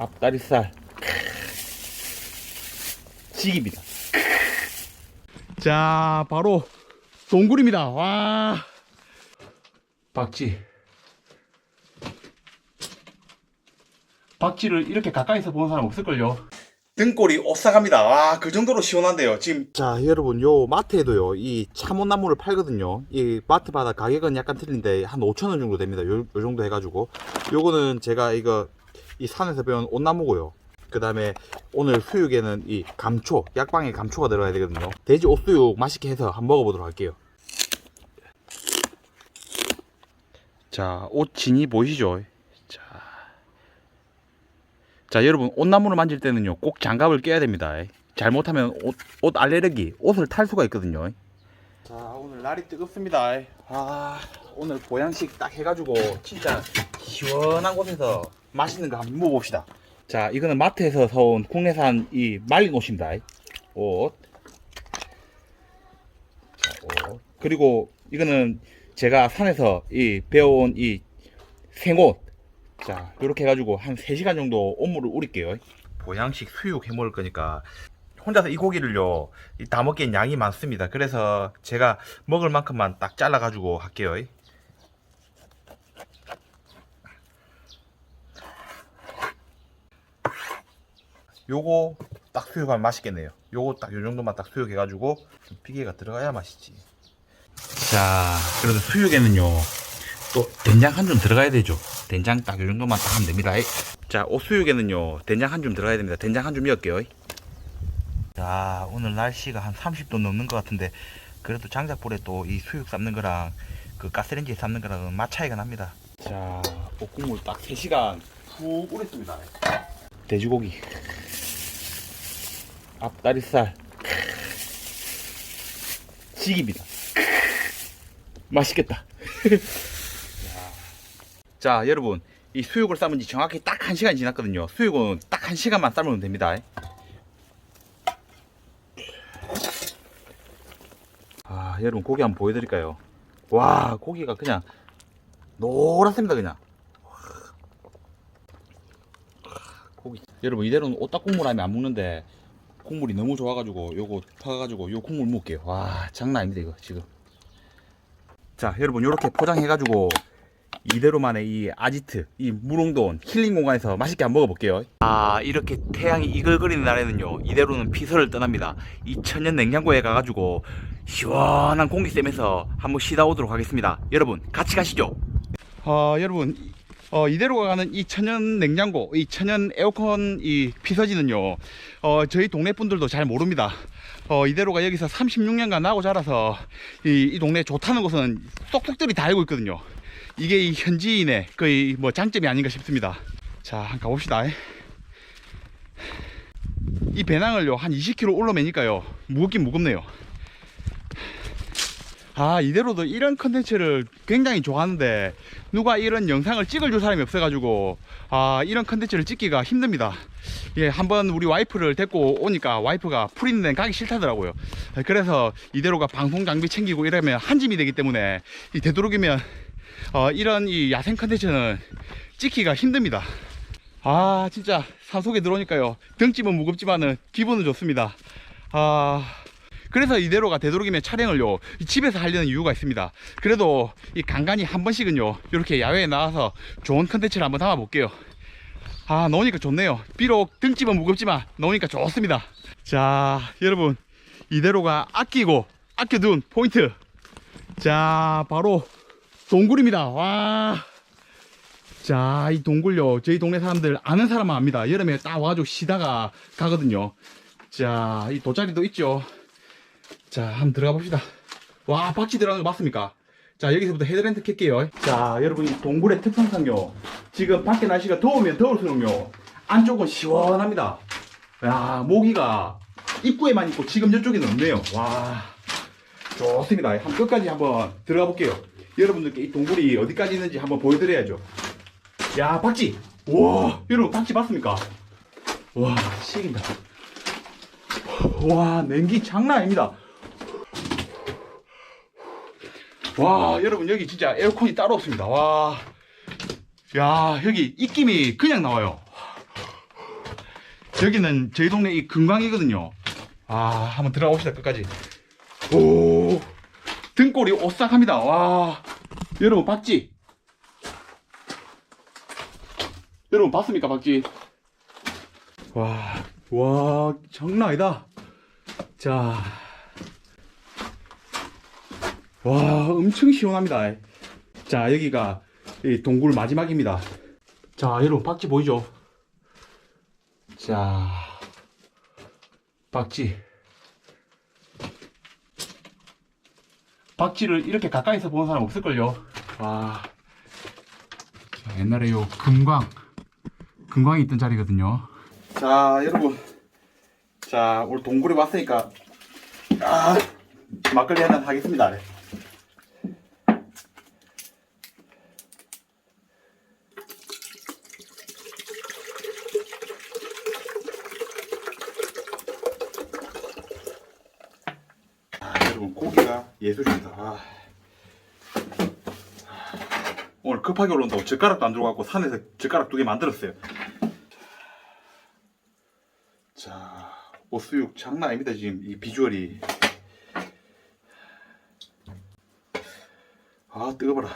앞다리살 지깁니다. 자, 바로 동굴입니다. 와. 박쥐. 박쥐를 이렇게 가까이서 보는 사람 없을걸요. 등골이 오싹합니다. 와, 그 정도로 시원한데요. 지금. 자, 여러분, 요 마트에도요, 이 참원나무를 팔거든요. 이 마트마다 가격은 약간 틀린데, 한 5천원 정도 됩니다. 요, 요 정도 해가지고. 요거는 제가 이거, 이 산에서 배운 온나무고요. 그 다음에 오늘 수육에는 이 감초, 약방에 감초가 들어가야 되거든요. 돼지 옷수육 맛있게 해서 한번 먹어보도록 할게요. 자, 옷 진이 보이시죠? 자. 자, 여러분, 옷나무를 만질 때는요, 꼭 장갑을 껴야 됩니다. 잘못하면 옷, 옷 알레르기, 옷을 탈 수가 있거든요. 자, 오늘 날이 뜨겁습니다. 아, 오늘 보양식 딱 해가지고, 진짜 시원한 곳에서 맛있는 거 한번 먹어봅시다. 자, 이거는 마트에서 사온 국내산 이 말린 옷입니다. 옷. 자, 옷. 그리고 이거는 제가 산에서 이 배워온 이 생옷. 자, 이렇게 해가지고 한 3시간 정도 옷물을 우릴게요. 보양식 수육 해 먹을 거니까 혼자서 이 고기를요, 이다 먹기엔 양이 많습니다. 그래서 제가 먹을 만큼만 딱 잘라 가지고 할게요. 요거 딱 수육하면 맛있겠네요. 요거 딱 요 정도만 딱 수육해가지고 좀 비계가 들어가야 맛있지. 자, 그래도 수육에는요, 또 된장 한 줌 들어가야 되죠. 된장 딱 요 정도만 딱 하면 됩니다. 자, 옷수육에는요, 된장 한 줌 들어가야 됩니다. 된장 한 줌 넣을게요. 자, 오늘 날씨가 한 30도 넘는 것 같은데, 그래도 장작불에 또 이 수육 삶는 거랑 그 가스레인지에 삶는 거랑은 맛 차이가 납니다. 자, 볶국물 딱 3시간 푹 우렸습니다. 돼지고기. 앞다리살. 지깁니다. 맛있겠다. 자, 여러분. 이 수육을 삶은 지 정확히 딱 1시간이 지났거든요. 수육은 딱 1시간만 삶으면 됩니다. 아, 여러분 고기 한번 보여드릴까요? 와, 고기가 그냥 노랗습니다, 그냥. 고기. 여러분 이대로는 오딱 국물 하면 안 먹는데 국물이 너무 좋아가지고 요거 퍼가지고 요 국물 먹을게요. 와, 장난 아닙니다, 이거 지금. 자, 여러분 요렇게 포장해가지고 이대로만의 이 아지트, 이 무릉도원 힐링 공간에서 맛있게 한번 먹어볼게요. 아, 이렇게 태양이 이글거리는 날에는요, 이대로는 피서를 떠납니다. 이 천연 냉장고에 가가지고 시원한 공기 쐬면서 한번 쉬다 오도록 하겠습니다. 여러분, 같이 가시죠. 어, 여러분, 어, 이대로 가는 이 천연 냉장고, 이 천연 에어컨 이 피서지는요, 어, 저희 동네 분들도 잘 모릅니다. 어, 이대로가 여기서 36년간 나고 자라서 이, 이 동네 좋다는 것은 쏙쏙들이 다 알고 있거든요. 이게 이 현지인의 거의 뭐 장점이 아닌가 싶습니다. 자, 한번 가봅시다. 이 배낭을요, 한 20kg 올라매니까요, 무겁긴 무겁네요. 아, 이대로도 이런 컨텐츠를 굉장히 좋아하는데, 누가 이런 영상을 찍어줄 사람이 없어가지고, 아, 이런 컨텐츠를 찍기가 힘듭니다. 예, 한번 우리 와이프를 데리고 오니까 와이프가 풀 있는 데는 가기 싫다더라고요. 그래서 이대로가 방송 장비 챙기고 이러면 한 짐이 되기 때문에, 이 되도록이면, 어, 이런 이 야생 컨텐츠는 찍기가 힘듭니다. 아, 진짜 산속에 들어오니까요. 등짐은 무겁지만은 기분은 좋습니다. 아, 그래서 이대로가 되도록이면 촬영을요 이 집에서 하려는 이유가 있습니다 그래도 이 간간히 한 번씩은요 이렇게 야외에 나와서 좋은 컨텐츠를 한번 담아 볼게요 아 나오니까 좋네요 비록 등집은 무겁지만 나오니까 좋습니다 자 여러분 이대로가 아끼고 아껴둔 포인트 자 바로 동굴입니다 와 자, 이 동굴요. 저희 동네 사람들 아는 사람만 압니다. 여름에 딱 와가지고 쉬다가 가거든요. 자, 이 돗자리도 있죠. 자, 한번 들어가 봅시다. 와, 박쥐 들어가는 거 맞습니까? 자, 여기서부터 헤드랜드 켤게요. 자, 여러분, 이 동굴의 특성상요. 지금 밖에 날씨가 더우면 더울수록요. 안쪽은 시원합니다. 야, 모기가 입구에만 있고 지금 이쪽에는 없네요. 와, 좋습니다. 한 끝까지 한번 들어가 볼게요. 여러분들께 이 동굴이 어디까지 있는지 한번 보여드려야죠. 야, 박쥐! 와, 여러분, 박쥐 봤습니까? 와, 식인다. 와, 냉기 장난 아닙니다. 와, 여러분, 여기 진짜 에어컨이 따로 없습니다. 와, 야, 여기 입김이 그냥 나와요. 여기는 저희 동네 이 금광이거든요. 아, 한번 들어가 봅시다, 끝까지. 오, 등골이 오싹합니다. 와, 여러분 봤지? 여러분 봤습니까, 봤지? 와, 와, 장난 아니다. 자, 와, 엄청 시원합니다. 자, 여기가 이 동굴 마지막입니다. 자, 여러분 박쥐 보이죠? 자, 박쥐. 박쥐를 이렇게 가까이서 보는 사람 없을걸요? 와. 자, 옛날에 요 금광, 금광이 있던 자리거든요. 자, 여러분. 자, 오늘 동굴에 왔으니까, 아, 막걸리 한잔 하겠습니다. 아, 여러분 고기가 예술입니다. 아. 오늘 급하게 올라온다고 젓가락도 안 들어가고 산에서 젓가락 두 개 만들었어요. 자, 오수육 장난 아닙니다 지금 이 비주얼이. 아 뜨거워라.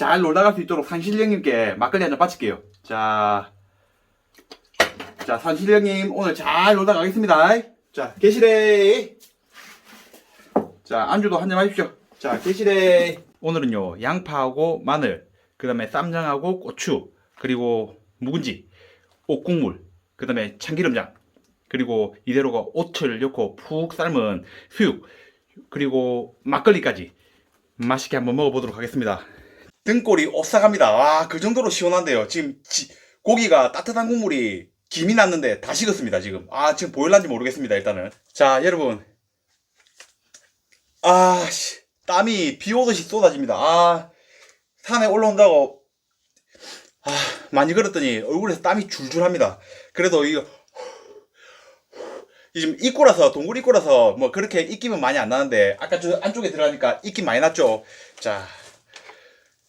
잘 놀다 갈 수 있도록 산신령님께 막걸리 한 잔 바칠게요. 자, 자 산신령님 오늘 잘 놀다 가겠습니다. 자 계시래. 자 안주도 한잔 하십시오. 자 계시래. 오늘은요 양파하고 마늘, 그 다음에 쌈장하고 고추, 그리고 묵은지, 옥국물, 그 다음에 참기름장, 그리고 이대로가 오트를 넣고 푹 삶은 수육, 그리고 막걸리까지 맛있게 한번 먹어보도록 하겠습니다. 등골이 오싹합니다. 와, 그 정도로 시원한데요. 지금 지- 고기가 따뜻한 국물이 김이 났는데 다 식었습니다, 지금. 아, 지금 보일란지 모르겠습니다, 일단은. 자, 여러분. 아, 씨. 땀이 비 오듯이 쏟아집니다. 아, 산에 올라온다고, 아, 많이 걸었더니 얼굴에서 땀이 줄줄 합니다. 그래도 이거, 이 지금 입고라서, 동굴 입고라서 뭐 그렇게 입김은 많이 안 나는데, 아까 저 안쪽에 들어가니까 입김 많이 났죠? 자,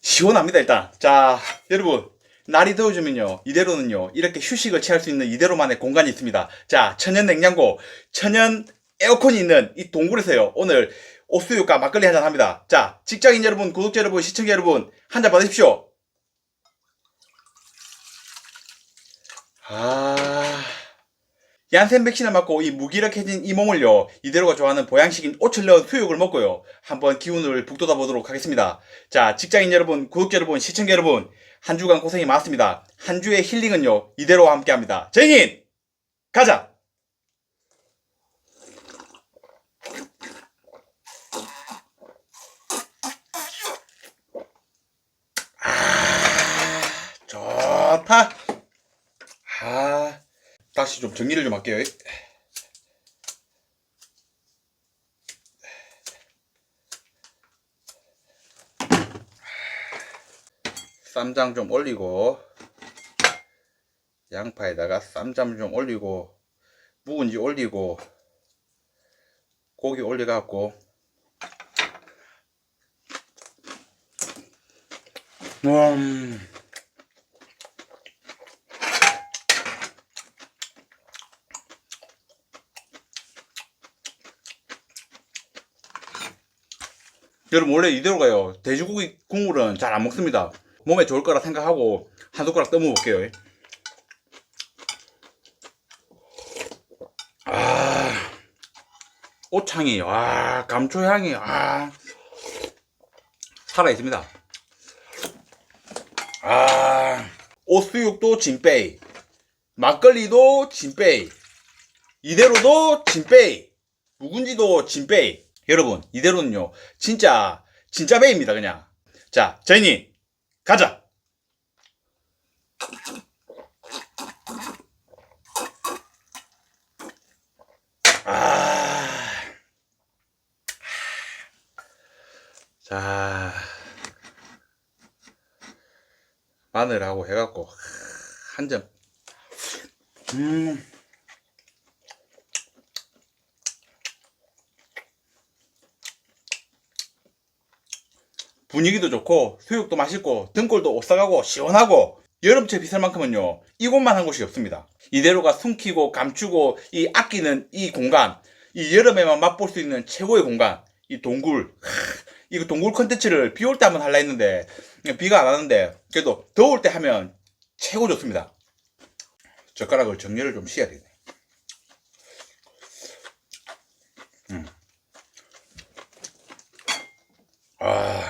시원합니다 일단. 자 여러분 날이 더워지면요 이대로는요 이렇게 휴식을 취할 수 있는 이대로만의 공간이 있습니다. 자 천연 냉장고 천연 에어컨이 있는 이 동굴에서요 오늘 옥수육과 막걸리 한잔 합니다. 자 직장인 여러분 구독자 여러분 시청자 여러분 한 잔 받으십시오. 아 얀센 백신을 맞고 이 무기력해진 이 몸을요 이대로가 좋아하는 보양식인 오철 넣은 수육을 먹고요. 한번 기운을 북돋아 보도록 하겠습니다. 자 직장인 여러분 구독자 여러분 시청자 여러분 한 주간 고생이 많았습니다. 한 주의 힐링은요 이대로와 함께합니다. 정인 가자! 아 좋다! 아 다시 좀 정리를 좀 할게요. 쌈장 좀 올리고 양파에다가 쌈장 좀 올리고 묵은지 올리고 고기 올려갖고 음. 여러분 원래 이대로 가요. 돼지고기 국물은 잘 안 먹습니다. 몸에 좋을 거라 생각하고 한 숟가락 떠먹어 볼게요. 아, 오창이, 와, 감초향이, 아, 살아 있습니다. 아, 오수육도 진빼이, 막걸리도 진빼이, 이대로도 진빼이, 묵은지도 진빼이. 여러분, 이대로는요, 진짜, 진짜 베입니다, 그냥. 자, 저희님, 가자! 아. 자. 마늘하고 해갖고 한 점. 음. 분위기도 좋고 수육도 맛있고 등골도 오싹하고 시원하고 여름철 비쌀 만큼은요 이곳만 한 곳이 없습니다. 이대로가 숨기고 감추고 이 아끼는 이 공간 이 여름에만 맛볼 수 있는 최고의 공간 이 동굴. 하, 이거 동굴 컨텐츠를 비 올 때 한번 할라 했는데 비가 안 와는데 그래도 더울 때 하면 최고 좋습니다. 젓가락을 정렬을 좀 시켜야 되네. 음. 아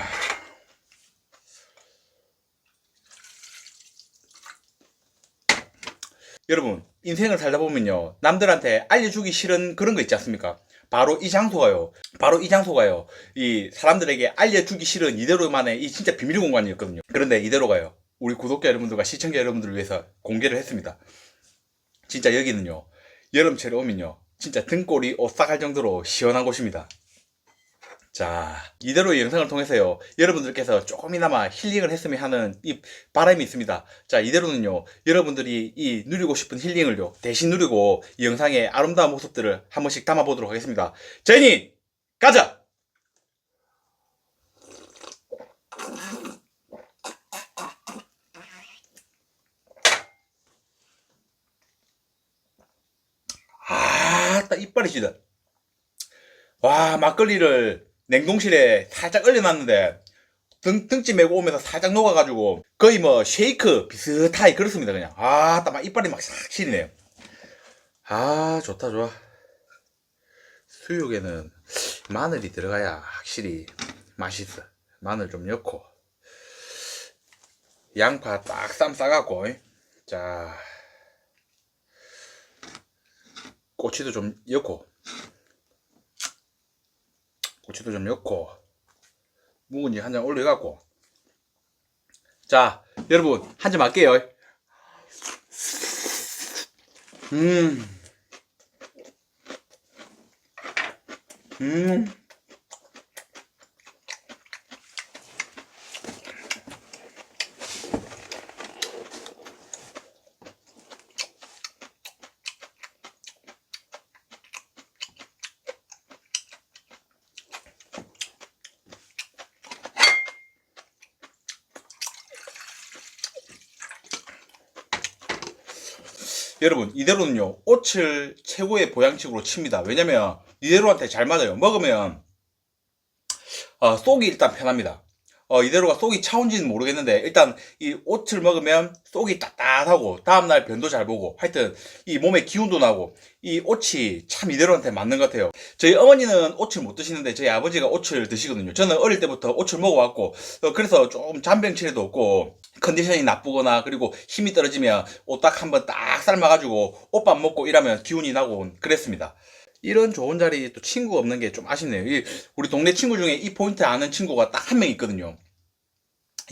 여러분 인생을 살다 보면요 남들한테 알려주기 싫은 그런 거 있지 않습니까? 바로 이 장소가요. 바로 이 장소가요. 이 사람들에게 알려주기 싫은 이대로만의 이 진짜 비밀 공간이었거든요. 그런데 이대로가요. 우리 구독자 여러분들과 시청자 여러분들을 위해서 공개를 했습니다. 진짜 여기는요 여름철에 오면요 진짜 등골이 오싹할 정도로 시원한 곳입니다 자, 이대로의 영상을 통해서요, 여러분들께서 조금이나마 힐링을 했으면 하는 이 바람이 있습니다. 자, 이대로는요, 여러분들이 이 누리고 싶은 힐링을요, 대신 누리고 이 영상의 아름다운 모습들을 한 번씩 담아보도록 하겠습니다. 제니, 가자! 아, 딱 이빨이 시다. 와, 막걸리를 냉동실에 살짝 얼려놨는데 등, 등찜 메고 오면서 살짝 녹아가지고 거의 뭐 쉐이크 비슷하게 그렇습니다 그냥. 아딱 이빨이 막 싹 시리네요. 아 좋다 좋아. 수육에는 마늘이 들어가야 확실히 맛있어. 마늘 좀 넣고. 양파 딱 쌈 싸갖고 자 꼬치도 좀 넣고 고추도 좀 넣고 묵은지 한 잔 올려갖고. 자 여러분 한 잔 할게요. 음. 음. 여러분 이대로는요 옷을 최고의 보양식으로 칩니다. 왜냐면 이대로한테 잘 맞아요. 먹으면 어, 속이 일단 편합니다 어, 이대로가 속이 차온지는 모르겠는데 일단 이 오트를 먹으면 속이 따뜻하고 다음날 변도 잘 보고 하여튼 이 몸에 기운도 나고 이 오치 참 이대로한테 맞는 것 같아요. 저희 어머니는 오치를 못 드시는데 저희 아버지가 오치를 드시거든요. 저는 어릴 때부터 오치를 먹어왔고 어, 그래서 조금 잔병치레도 없고 컨디션이 나쁘거나 그리고 힘이 떨어지면 옷 딱 한번 딱 삶아가지고 옷밥 먹고 이러면 기운이 나고 그랬습니다 이런 좋은 자리 또 친구 없는 게 좀 아쉽네요. 이 우리 동네 친구 중에 이 포인트 아는 친구가 딱 한 명 있거든요.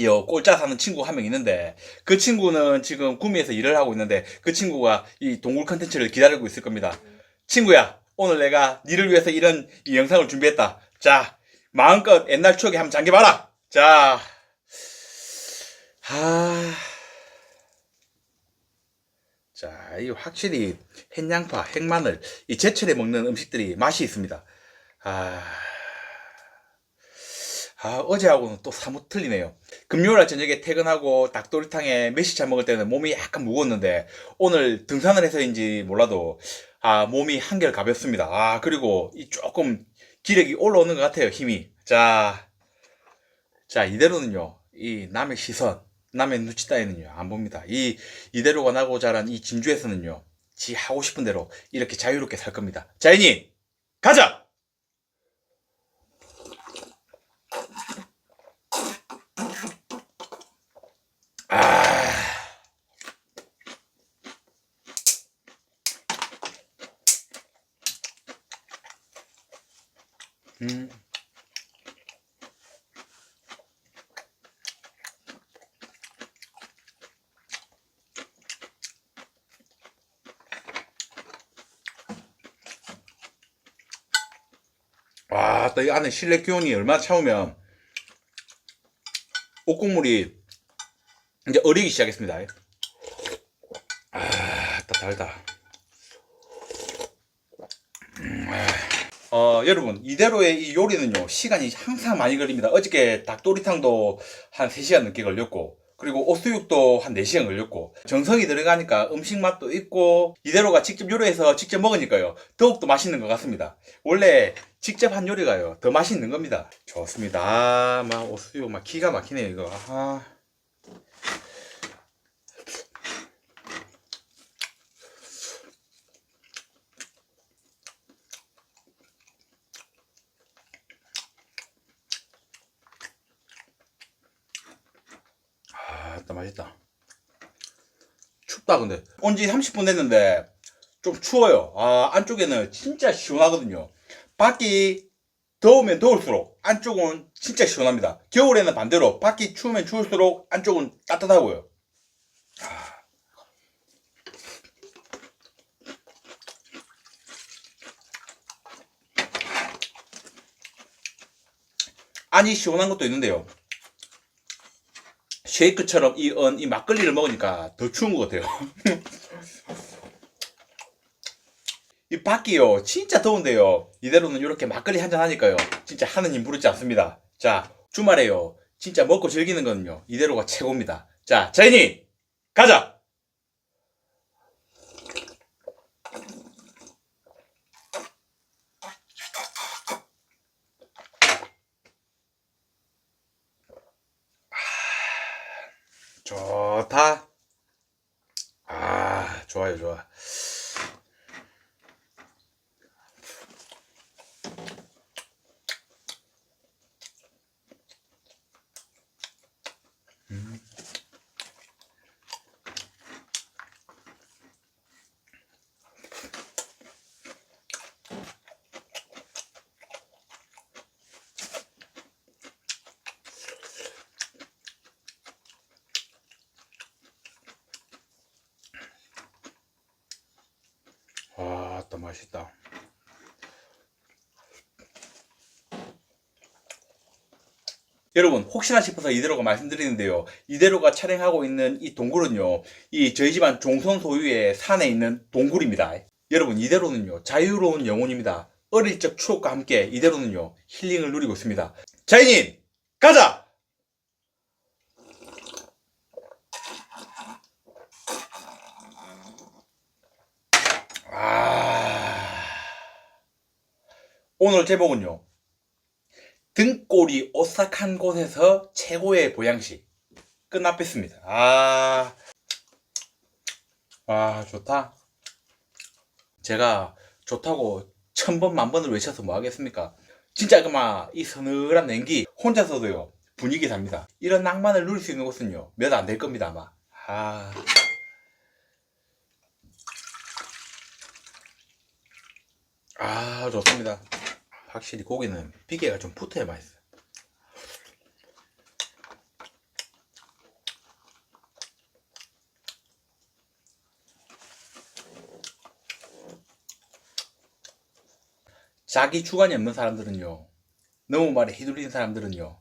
여 꼴짜 사는 친구 한 명 있는데 그 친구는 지금 구미에서 일을 하고 있는데 그 친구가 이 동굴 컨텐츠를 기다리고 있을 겁니다. 친구야, 오늘 내가 니를 위해서 이런 이 영상을 준비했다. 자, 마음껏 옛날 추억에 한번 잠겨봐라. 자, 하. 자, 이 확실히 햇양파, 핵마늘, 이 제철에 먹는 음식들이 맛이 있습니다. 아, 아 어제하고는 또 사뭇 틀리네요. 금요일날 저녁에 퇴근하고 닭도리탕에 메시차 먹을 때는 몸이 약간 무거웠는데 오늘 등산을 해서인지 몰라도 아 몸이 한결 가볍습니다. 아 그리고 이 조금 기력이 올라오는 것 같아요 힘이. 자, 자 이대로는요 이 남의 시선 남의 눈치 따위는요 안 봅니다. 이 이대로가 나고 자란 이 진주에서는요 지 하고 싶은 대로 이렇게 자유롭게 살 겁니다. 자인이 가자. 와, 또 이 안에 실내 기온이 얼마나 차우면 옷국물이 이제 어리기 시작했습니다. 아, 딱 달다. 음, 아. 어, 여러분, 이대로의 이 요리는요, 시간이 항상 많이 걸립니다. 어저께 닭도리탕도 한 3시간 넘게 걸렸고, 그리고 오수육도 한 4시간 걸렸고, 정성이 들어가니까 음식 맛도 있고, 이대로가 직접 요리해서 직접 먹으니까요, 더욱더 맛있는 것 같습니다. 원래 직접 한 요리가요, 더 맛있는 겁니다. 좋습니다. 아, 막 오수육 막 기가 막히네요, 이거. 아. 아, 나 맛있다. 춥다 근데 온 지 30분 됐는데 좀 추워요. 아 안쪽에는 진짜 시원하거든요. 밖이 더우면 더울수록 안쪽은 진짜 시원합니다. 겨울에는 반대로 밖이 추우면 추울수록 안쪽은 따뜻하고요. 아. 안이 시원한 것도 있는데요. 쉐이크처럼 이, 언, 이 막걸리를 먹으니까 더 추운 것 같아요. 이 밖이요, 진짜 더운데요. 이대로는 이렇게 막걸리 한잔 하니까요. 진짜 힘 부르지 않습니다. 자, 주말에요. 진짜 먹고 즐기는 거는요. 이대로가 최고입니다. 자, 자인이 가자! 좋다. 아, 좋아요, 좋아. 음. 아, 또 맛있다. 여러분 혹시나 싶어서 이대로가 말씀드리는데요. 이대로가 촬영하고 있는 이 동굴은요 이 저희 집안 종손 소유의 산에 있는 동굴입니다. 여러분 이대로는요 자유로운 영혼입니다. 어릴 적 추억과 함께 이대로는요 힐링을 누리고 있습니다. 자인님 가자! 아. 오늘 제목은요 등골이 오싹한 곳에서 최고의 보양식 끝납했습니다. 아, 아 좋다. 제가 좋다고 천 번 만 번을 외쳐서 뭐 하겠습니까? 진짜 그만 이 서늘한 냉기 혼자서도요 분위기 삽니다. 이런 낭만을 누릴 수 있는 곳은요 몇 안 될 겁니다 아마. 아. 아 좋습니다. 확실히 고기는 비계가 좀 붙어야 맛있어. 자기 주관이 없는 사람들은요, 너무 말에 휘둘린 사람들은요,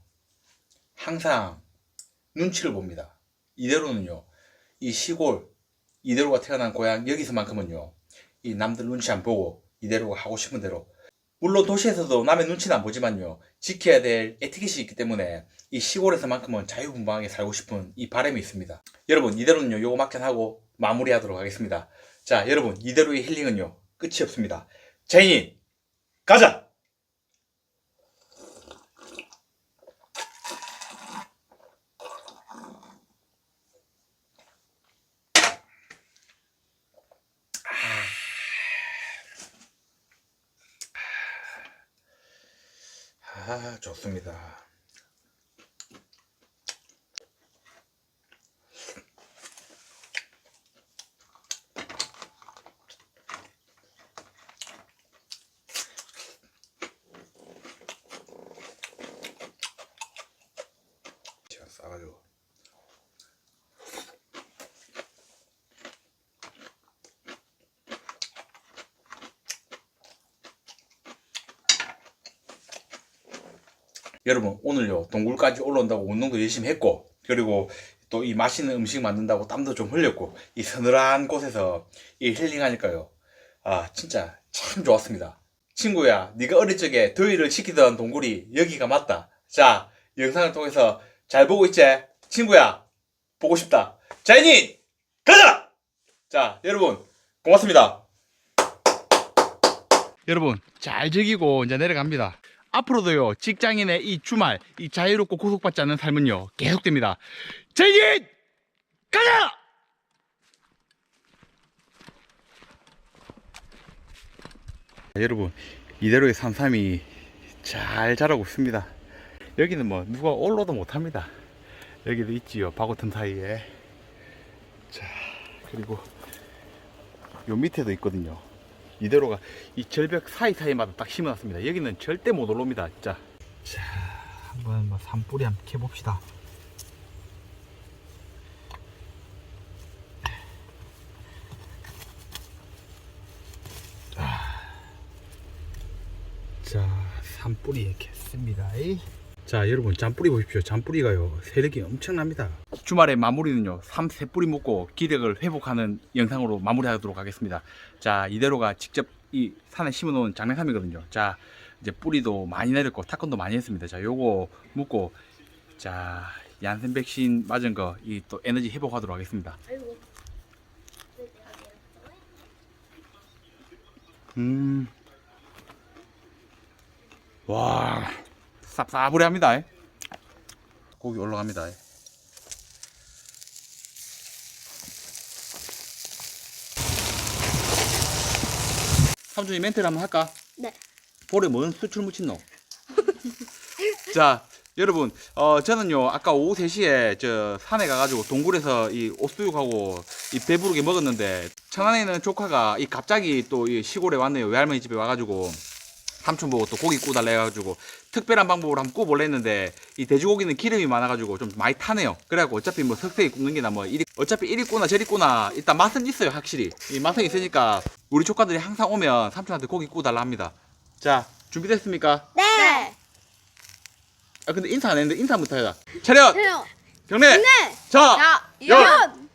항상 눈치를 봅니다. 이대로는요, 이 시골, 이대로가 태어난 고향, 여기서만큼은요, 이 남들 눈치 안 보고, 이대로가 하고 싶은 대로 물론 도시에서도 남의 눈치는 안 보지만요. 지켜야 될 에티켓이 있기 때문에 이 시골에서만큼은 자유분방하게 살고 싶은 이 바람이 있습니다. 여러분 이대로는요. 요거 막견하고 마무리하도록 하겠습니다. 자 여러분 이대로의 힐링은요. 끝이 없습니다. 제인 가자! 아 좋습니다. 제가 싸가지고 여러분 오늘요 동굴까지 올라온다고 운동도 열심히 했고 그리고 또 이 맛있는 음식 만든다고 땀도 좀 흘렸고 이 서늘한 곳에서 이 힐링하니까요. 아 진짜 참 좋았습니다. 친구야, 네가 어릴 적에 더위를 식히던 동굴이 여기가 맞다. 자, 영상을 통해서 잘 보고 있지? 친구야, 보고 싶다. 자이닌 가자! 자, 여러분 고맙습니다. 여러분 잘 즐기고 이제 내려갑니다. 앞으로도요 직장인의 이 주말 이 자유롭고 구속받지 않는 삶은요 계속됩니다. 자이닌 가자! 여러분 이대로의 산삼이 잘 자라고 있습니다. 여기는 뭐 누가 올라도 못합니다. 여기도 있지요 바고 틈 사이에. 자 그리고 요 밑에도 있거든요. 이대로가 이 절벽 사이사이마다 딱 심어놨습니다. 여기는 절대 못 올라옵니다. 진짜. 자 한번 뭐 산뿌리 한번 캐봅시다. 자, 산뿌리 겠습니다. 자, 여러분, 잔뿌리 보십시오. 잔뿌리가요, 세력이 엄청납니다. 주말에 마무리는요, 삼세 뿌리 먹고 기력을 회복하는 영상으로 마무리하도록 하겠습니다. 자, 이대로가 직접 이 산에 심어 놓은 장례삼이거든요. 자, 이제 뿌리도 많이 내렸고, 타건도 많이 했습니다. 자, 요거 묻고, 자, 얀센 백신 맞은 거, 이 또 에너지 회복하도록 하겠습니다. 음. 와 쌉싸부리합니다 고기 올라갑니다 삼촌이 멘트를 한번 할까? 네. 볼에 뭔 수출 묻힌노? 자 여러분 어 저는요 아까 오후 3시에 저 산에 가가지고 동굴에서 이 옥수육하고 이 배부르게 먹었는데 천안에 있는 조카가 이 갑자기 또 이 시골에 왔네요 외할머니 집에 와가지고 삼촌 보고 또 고기 구달래 해가지고 특별한 방법으로 한번 구워볼래 했는데 이 돼지고기는 기름이 많아가지고 좀 많이 타네요 그래갖고 어차피 뭐 석쇠에 굽는 게나 뭐 이리 어차피 이리 구나 저리 구나 일단 맛은 있어요 확실히 이 맛은 있으니까 우리 조카들이 항상 오면 삼촌한테 고기 구달라 합니다 자 준비됐습니까? 네. 아 근데 인사 안 했는데 인사부터 해라 차렷. 경례 네. 자, 자, 연! 연.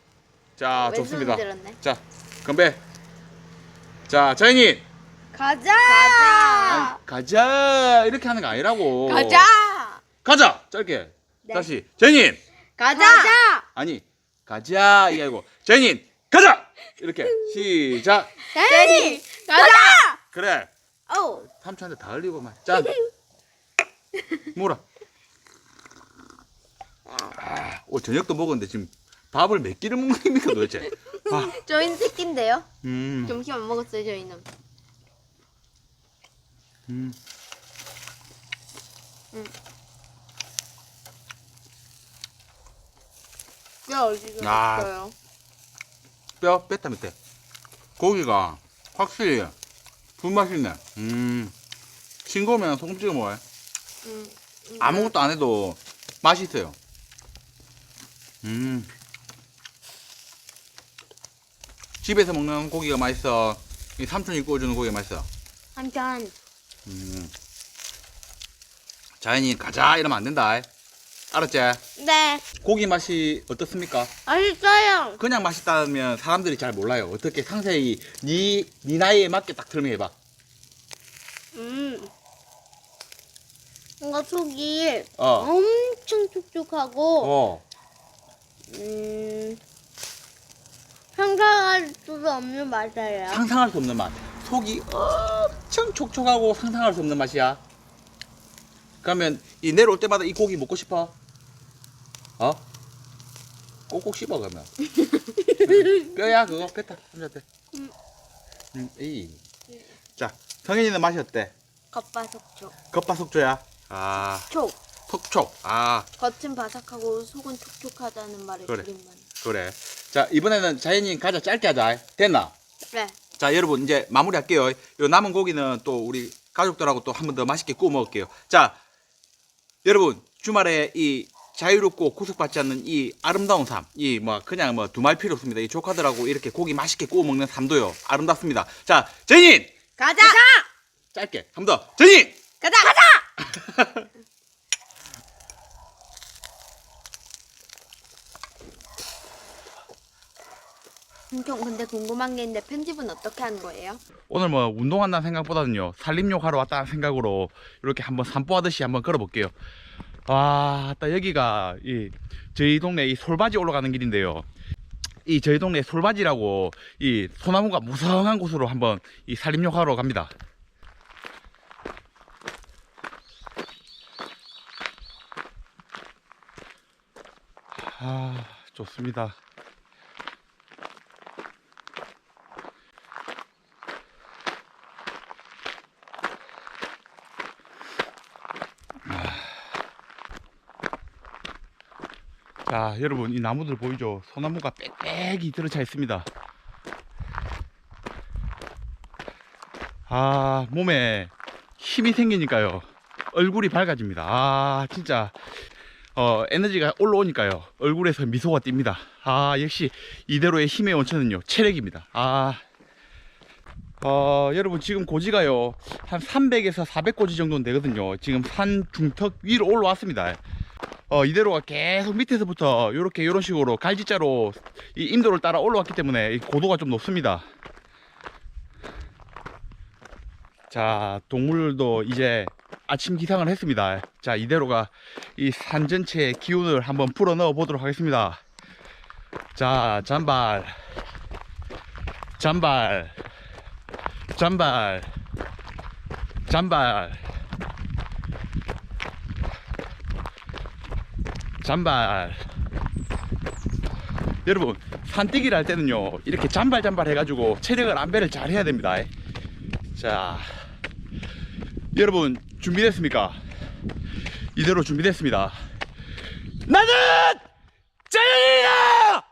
자 좋습니다 들었네. 자 건배 자 자연이 가자. 가자. 가자! 이렇게 하는 거 아니라고. 가자. 가자! 짧게. 네. 다시. 재인. 가자. 가자. 아니 가자! 이게 아니고. 재인. 가자! 이렇게. 시작. 대니! 가자. 그래. 오. 삼촌한테 다 흘리고만. 짠. 뭐라 아, 오 저녁도 먹었는데 지금 밥을 몇 끼를 먹는 겁니까 도대체? 아, 저희는 새끼인데요. 음, 점심 안 먹었어요 저희는. 음. 야 어디 아. 갔어요? 뼈 뺐다 밑에 고기가 확실히 불맛이네 음 싱거우면 소금 찍어 먹어요 음. 아무것도 안 해도 맛이 있어요 음 집에서 먹는 고기가 맛있어 이 삼촌이 구워주는 고기가 맛있어 한잔. 음 자연이 가자 이러면 안 된다 알았지? 네. 고기 맛이 어떻습니까? 맛있어요. 그냥 맛있다면 사람들이 잘 몰라요 어떻게 상세히 네, 네 나이에 맞게 딱 설명해봐 음. 뭔가 속이 어. 엄청 촉촉하고 어. 음. 상상할 수도 없는 맛이에요. 상상할 수 없는 맛. 속이 엄청 촉촉하고 상상할 수 없는 맛이야. 그러면 이 내려올 때마다 이 고기 먹고 싶어? 어? 꼭꼭 씹어 그러면. 뼈야 그거 뱉다 혼자한테. 음, 이. 자, 성현이는 맛이 어때? 겉바속촉. 겉바속초야. 아, 촉. 속촉. 아, 겉은 바삭하고 속은 촉촉하다는 말을 그래. 들은 만. 그래. 자, 이번에는 자연이 가자 짧게 하자. 됐나? 네. 자 여러분 이제 마무리할게요. 요 남은 고기는 또 우리 가족들하고 또 한 번 더 맛있게 구워 먹을게요. 자 여러분 주말에 이 자유롭고 구속받지 않는 이 아름다운 삶 이 뭐 그냥 뭐 두말 필요 없습니다. 이 조카들하고 이렇게 고기 맛있게 구워 먹는 삶도요 아름답습니다. 자 제인! 가자. 짧게. 한 번 더. 제인! 가자. 가자. 형 근데 궁금한 게 있는데 편집은 어떻게 하는 거예요? 오늘 뭐 운동한다는 생각보다는요 산림욕 하러 왔다는 생각으로 이렇게 한번 산보하듯이 한번 걸어볼게요 와, 딱 여기가 이 저희 동네 이 솔바지 올라가는 길인데요. 이 저희 동네 솔바지라고 이 소나무가 무성한 곳으로 한번 이 산림욕 하러 갑니다. 아, 좋습니다. 자, 여러분 이 나무들 보이죠? 소나무가 빽빽이 들어차 있습니다. 아, 몸에 힘이 생기니까요. 얼굴이 밝아집니다. 아, 진짜 어, 에너지가 올라오니까요. 얼굴에서 미소가 띕니다. 아, 역시 이대로의 힘의 원천은요. 체력입니다. 아. 어, 여러분 지금 고지가요. 한 300에서 400고지 정도는 되거든요. 지금 산 중턱 위로 올라왔습니다. 어, 이대로가 계속 밑에서부터 이렇게 이런 식으로 갈지자로 이 임도를 따라 올라왔기 때문에 이 고도가 좀 높습니다. 자, 동물도 이제 아침 기상을 했습니다. 자, 이대로가 이 산 전체의 기운을 한번 풀어 넣어 보도록 하겠습니다. 자, 잔발, 잔발, 잔발, 잔발. 잔발. 여러분 산뛰기를 할 때는요 이렇게 잔발 잔발 해가지고 체력을 안배를 잘 해야 됩니다. 자 여러분 준비됐습니까? 이대로 준비됐습니다. 나는 자연이다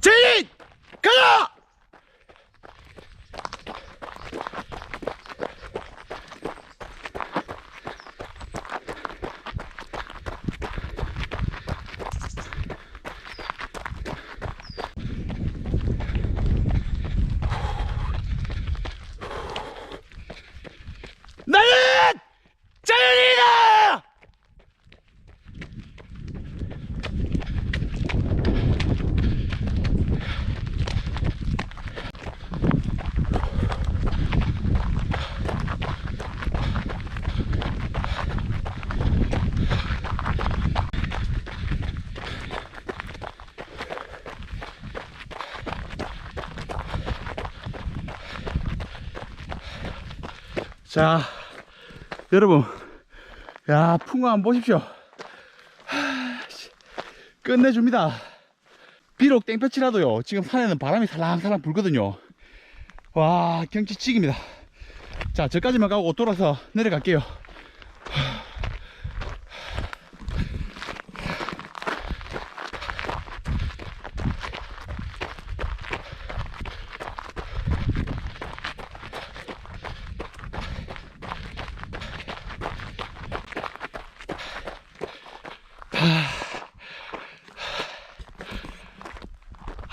제인 가자 나는 자연이다! 자, 여러분, 야, 풍광 한번 보십시오. 하, 씨, 끝내줍니다. 비록 땡볕이라도요, 지금 산에는 바람이 살랑살랑 불거든요. 와, 경치 찍입니다. 자, 저까지만 가고 돌아서 내려갈게요.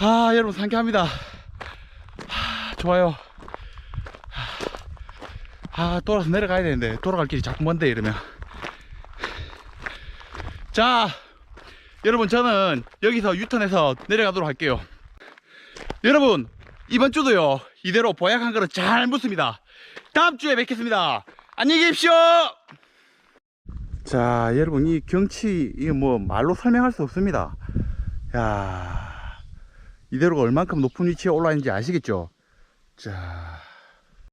아, 여러분, 상쾌합니다. 아, 좋아요. 아, 돌아서 내려가야 되는데, 돌아갈 길이 자꾸 먼데, 이러면. 자, 여러분, 저는 여기서 유턴해서 내려가도록 할게요. 여러분, 이번 주도요, 이대로 보약 한 그릇 잘 묻습니다. 다음 주에 뵙겠습니다. 안녕히 계십시오! 자, 여러분, 이 경치, 이거 뭐, 말로 설명할 수 없습니다. 야 이대로가 얼만큼 높은 위치에 올라 있는지 아시겠죠? 자,